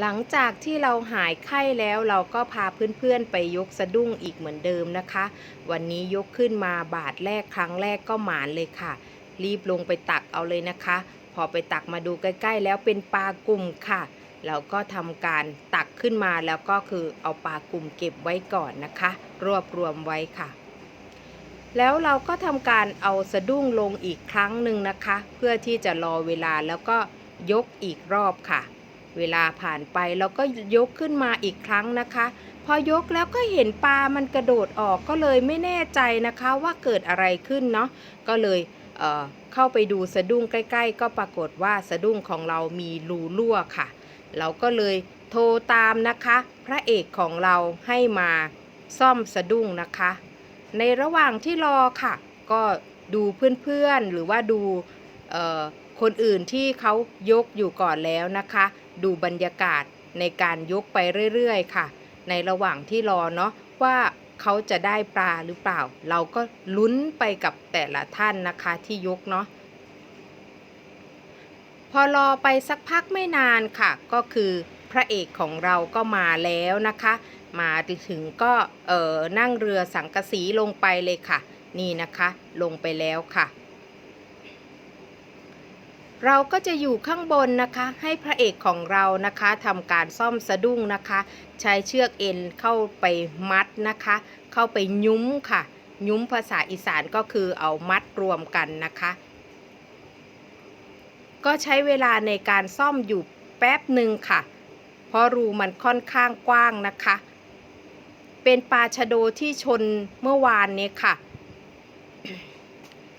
หลังจากที่เราหายไข้แล้วเราก็พาเพื่อนๆไปยกสะดุ้งอีกเหมือนเดิมนะคะ วันนี้ยกขึ้นมาบาทแรกครั้งแรกก็หมานเลยค่ะ รีบลงไปตักเอาเลยนะคะ พอไปตักมาดูใกล้ๆ แล้วเป็นปลากลุ่มค่ะเราก็ทำการตักขึ้นมาแล้วก็คือเอาปลากลุ่มเก็บไว้ก่อนนะคะ รวบรวมไว้ค่ะ แล้วเราก็ทำการเอาสะดุ้งลงอีกครั้งหนึ่งนะคะ เพื่อที่จะรอเวลาแล้วก็ยกอีกรอบค่ะ เวลาผ่านไปเราก็ยกขึ้นมาอีกครั้งนะคะ พอยกแล้วก็เห็นปลามันกระโดดออกก็เลยไม่แน่ใจนะคะว่าเกิดอะไรขึ้นเนาะก็เลยเเข้าไปดูสะดุ้งใกล้ ๆ ก็ปรากฏว่าสะดุ้งของเรามีรูรั่วค่ะ เราก็เลยโทรตามนะคะ พระเอกของเราให้มาซ่อมสะดุ้งนะคะ ในระหว่างที่รอค่ะ ก็ดูเพื่อนๆหรือว่าดูคนอื่นที่เขายกอยู่ก่อนแล้วนะคะ ดูบรรยากาศในการยกไปเรื่อยๆ ค่ะ ในระหว่างที่รอเนาะว่าเขาจะได้ปลาหรือเปล่า เราก็ลุ้นไปกับแต่ละท่านนะคะที่ยกเนาะพอรอไปสักพักไม่นานค่ะ ก็คือพระเอกของเราก็มาแล้วนะคะ มาถึงก็เออนั่งเรือสังกะสีลงไปเลยค่ะ นี่นะคะ ลงไปแล้วค่ะ เราก็จะอยู่ข้างบนนะคะ ให้พระเอกของเรานะคะทำการซ่อมสะดุ้งนะคะ ใช้เชือกเอ็นเข้าไปมัดนะคะ เข้าไปยุ้มค่ะ ยุ้มภาษาอีสานก็คือเอามัดรวมกันนะคะ ก็ใช้เวลาในการซ่อมอยู่แป๊บหนึ่งค่ะ เพราะรูมันค่อนข้างกว้างนะคะ เป็นปลาชะโดที่ชนเมื่อวานนี้ค่ะ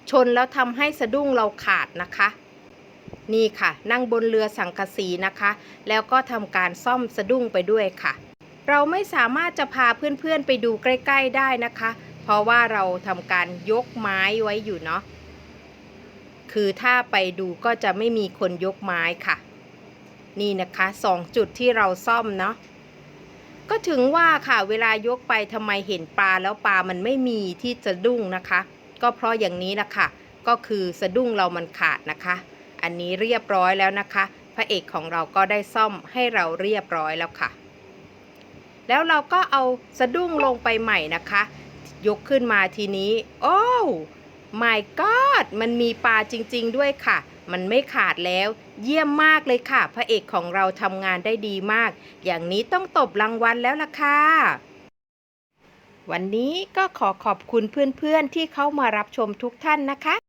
ชนแล้วทำให้สะดุ้งเราขาดนะคะ นี่ค่ะ นั่งบนเรือสังกะสีนะคะ แล้วก็ทำการซ่อมสะดุ้งไปด้วยค่ะ เราไม่สามารถจะพาเพื่อนๆไปดูใกล้ ๆได้นะคะ เพราะว่าเราทำการยกไม้ไว้อยู่เนาะคือถ้าไปดูก็จะไม่มีคนยกไม้ค่ะ นี่นะคะสองจุดที่เราซ่อมเนาะก็ถึงว่าค่ะเวลายกไปทำไมเห็นปลาแล้วปลามันไม่มีที่สะดุ้งนะคะ ก็เพราะอย่างนี้แหละค่ะ ก็คือสะดุ้งเรามันขาดนะคะ อันนี้เรียบร้อยแล้วนะคะ พระเอกของเราก็ได้ซ่อมให้เราเรียบร้อยแล้วค่ะ แล้วเราก็เอาสะดุ้งลงไปใหม่นะคะ ยกขึ้นมาทีนี้ โอ้ my god มันมีปลาจริง ๆ ด้วยค่ะ มันไม่ขาดแล้ว เยี่ยมมากเลยค่ะ พระเอกของเราทำงานได้ดีมาก อย่างนี้ต้องตบรางวัลแล้วล่ะค่ะวันนี้ก็ขอขอบคุณเพื่อนๆที่เข้ามารับชมทุกท่านนะคะ